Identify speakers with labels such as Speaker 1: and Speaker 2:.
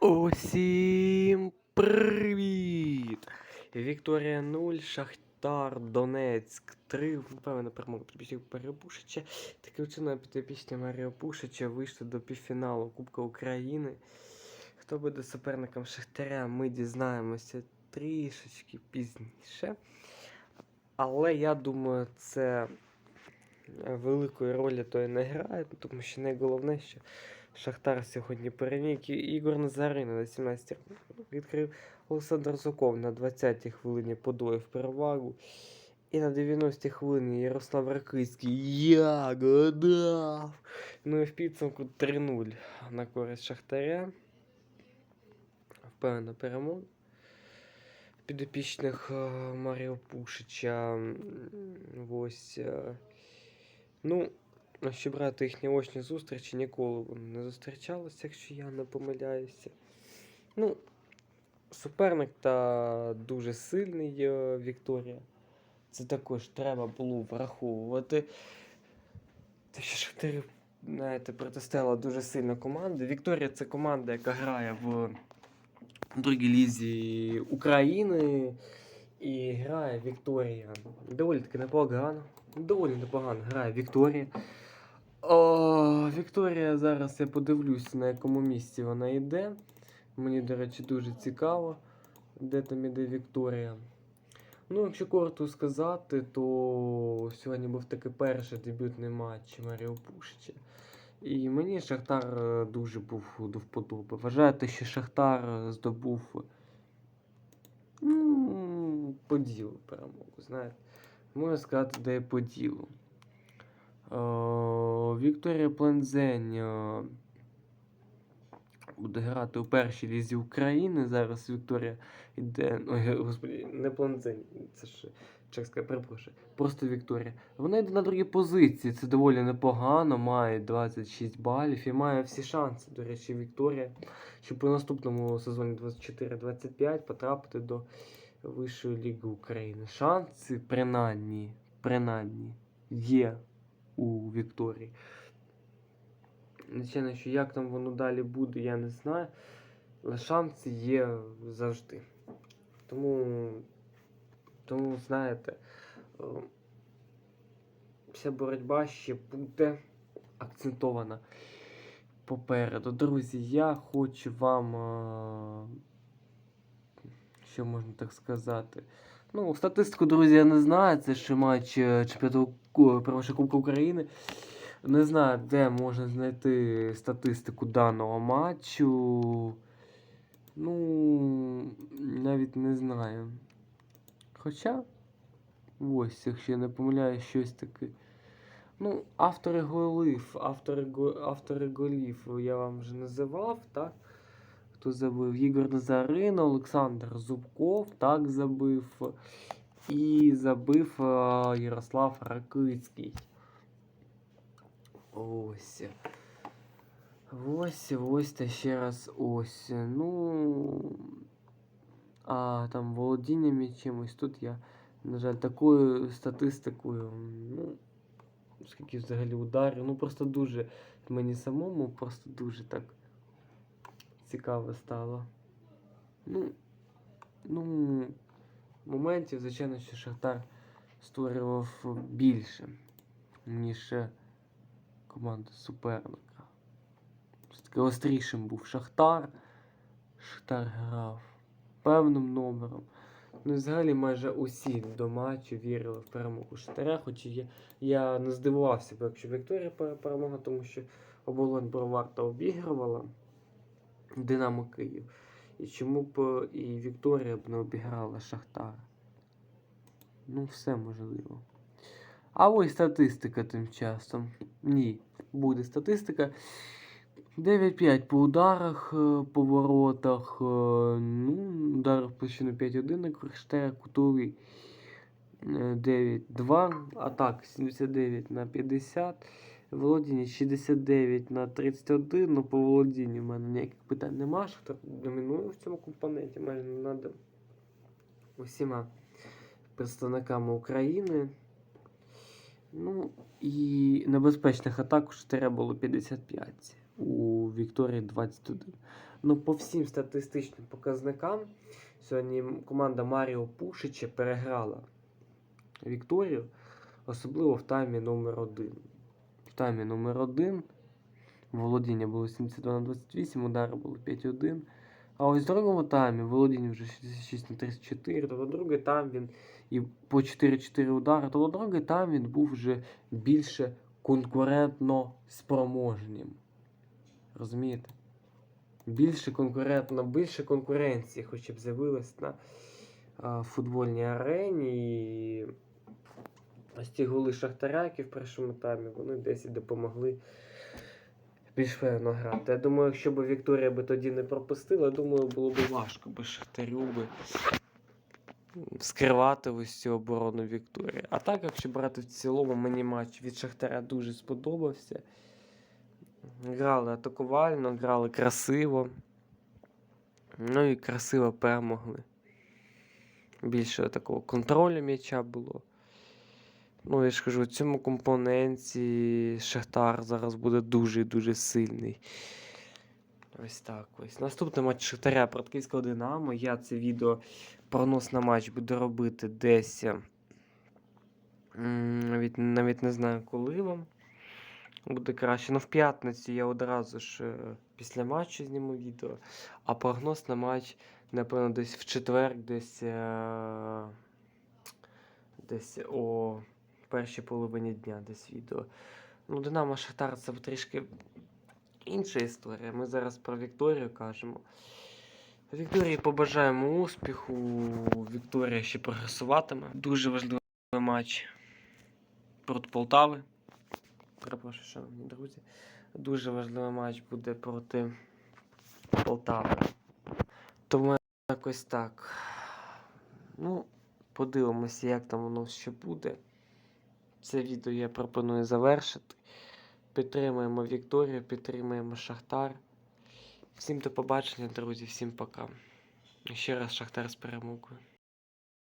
Speaker 1: Усім привіт! Вікторія 0, Шахтар, Донецьк 3. Впевнено, перемога підписів Перепушича. Таким чином підопічні Маріо Пушича вийшли до півфіналу Кубка України. Хто буде суперником Шахтаря, ми дізнаємося трішечки пізніше. Але я думаю, це великої ролі то і не грає, тому що найголовне, що Шахтар сьогодні переміг. Ігор Назарина на 17 відкрив Олександр Зуков на 20-й хвилині подвоїв перевагу. І на 90-й хвилині Ярослав Ракицький я гадав. Ну і в підсумку 3-0 на користь Шахтаря. Впевнена перемога. Підопічних е, Маріо Пушича. Ось. Ну, Якщо брати їхні очні зустрічі, ніколи вони не зустрічалися, якщо я не помиляюся. Ну, суперник та дуже сильний Вікторія. Це також треба було враховувати. Те, що Шахтар, знаєте, протистояла дуже сильна команда. Вікторія це команда, яка грає в другій лізі України. І грає Вікторія. Доволі таки непогано. Доволі непогано грає Вікторія. О, Вікторія зараз я подивлюсь, на якому місці вона йде. Мені, до речі, дуже цікаво, де там іде Вікторія. Ну, якщо коротко сказати, то сьогодні був такий перший дебютний матч Маріо Пушича. І мені Шахтар е, дуже був до вподоби. Вважаєте, що Шахтар е, здобув ну, по ділу перемогу, знаєте. Можна сказати, де по ділу. Е, Вікторія Плензень буде грати у першій лізі України. Зараз Вікторія йде. Ой, господи, не Плензень, це ж чеська, перепрошую. Просто Вікторія. Вона йде на другій позиції. Це доволі непогано, має 26 балів і має всі шанси. До речі, Вікторія, щоб у наступному сезоні 24-25 потрапити до Вищої ліги України. Шанси принаймні, принаймні є у Вікторії. Звичайно, що як там воно далі буде, я не знаю. Але шанси є завжди. Тому, тому знаєте, е, вся боротьба ще буде акцентована попереду. Друзі, я хочу вам, е, що можна так сказати. Ну, статистику, друзі, я не знаю. Це ще матч е, чемпіонату першого Кубка України. Не знаю, де можна знайти статистику даного матчу. Ну, навіть не знаю. Хоча, ось, якщо я не помиляю, щось таке. Ну, автори голів, автори, автори голів я вам вже називав, так? Хто забив? Ігор Назарин, Олександр Зубков, так забив. І забив е, Ярослав Ракицький. Ось. Ось, ось та ще раз ось. Ну. А там володіння м'ячем. Ось тут я, на жаль, такою статистикою. Ну, скільки взагалі ударів. Ну просто дуже мені самому просто дуже так цікаво стало. Ну, ну, моментів, звичайно, що Шахтар створював більше, ніж команда суперника. Все-таки острішим був Шахтар. Шахтар грав певним номером. Ну і взагалі майже усі до матчу вірили в перемогу Шахтаря, хоч я, я не здивувався, б, якщо Вікторія пере- перемогла, тому що оболонь Броварта обігрувала Динамо Київ. І чому б е, і Вікторія б не обіграла Шахтар? Ну, все можливо. А ось статистика тим часом. Ні, буде статистика. 9-5 по ударах, е, по воротах. е, Ну, ударів площину 5-1 на Криштея, кутовий е, 9-2, атак 79 на 50. Володіння 69 на 31, ну по володінню в мене ніяких питань нема, що домінує в цьому компоненті майже над усіма представниками України. Ну і небезпечних атак у було 55, у Вікторії 21. Ну, по всім статистичним показникам, сьогодні команда Маріо Пушича переграла Вікторію, особливо в таймі номер 1 В таймі номер 1 володіння було 72 на 28, удари було 5-1. А ось в другому таймі володіння вже 66 на 34, тобто другий тайм він і по 4-4 удари, тобто другий тайм він був вже більше конкурентно спроможнім. Розумієте? Більше конкурентно, більше конкуренції, хоча б з'явилось на а, футбольній арені. І ось ці голи Шахтаря, які в першому таймі, вони десь і допомогли більш певно грати. Я думаю, якщо б Вікторія би тоді не пропустила, думаю, було б важко би Шахтарю би скривати ось цю оборону Вікторії. А так, якщо брати в цілому, мені матч від Шахтаря дуже сподобався. Грали атакувально, грали красиво. Ну і красиво перемогли. Більше такого контролю м'яча було. Ну, я ж кажу, в цьому компоненті Шахтар зараз буде дуже-дуже сильний. Ось так ось. Наступний матч Шахтаря проти Київського Динамо. Я це відео прогноз на матч буду робити десь. е, Навіть, навіть не знаю, коли вам буде краще. Ну, в п'ятницю я одразу ж е, після матчу зніму відео. А прогноз на матч, напевно, десь в четвер, десь. е, Десь о першій половині дня десь відео. Ну, Динамо Шахтар це трішки інша історія. Ми зараз про Вікторію кажемо. Вікторії побажаємо успіху. Вікторія ще прогресуватиме. Дуже важливий матч проти Полтави. Перепрошую, шановні друзі. Дуже важливий матч буде проти Полтави. Тому якось так. Ну, подивимося, як там воно ще буде. Це відео я пропоную завершити. Підтримуємо Вікторію, підтримуємо Шахтар. Всім до побачення, друзі, всім пока. Ще раз Шахтар з перемогою.